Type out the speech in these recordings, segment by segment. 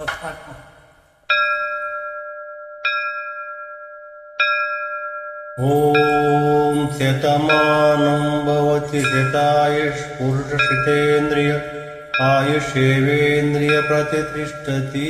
ॐ शतमानं भवति शतायुष्पुरुषक्षितेन्द्रिय आयुषेवेन्द्रिय प्रतिष्ठति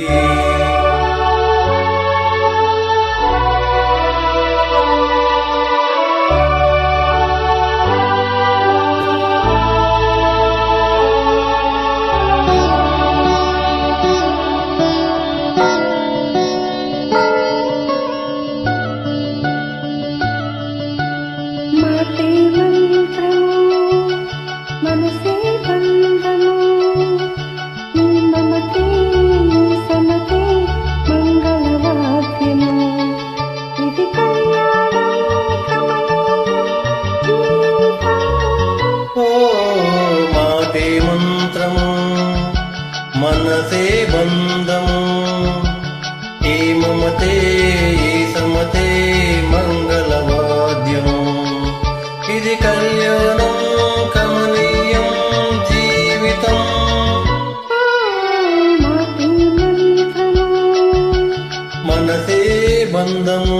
మనసే బంధము. ఏ మమతే ఏ సమతే మంగళవాద్యము. ఇది కళ్యాణం కమనీయం జీవితం. మనసే బంధము.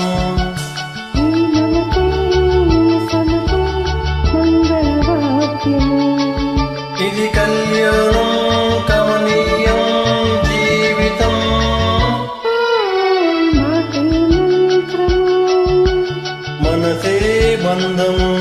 ஆனந்தமோ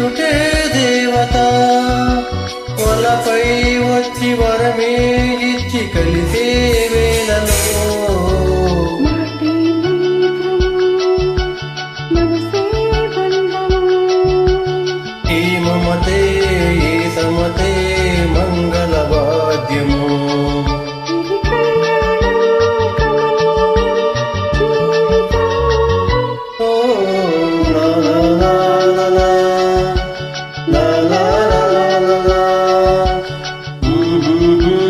యుటే దేవత వలపై వచ్చి వరమే do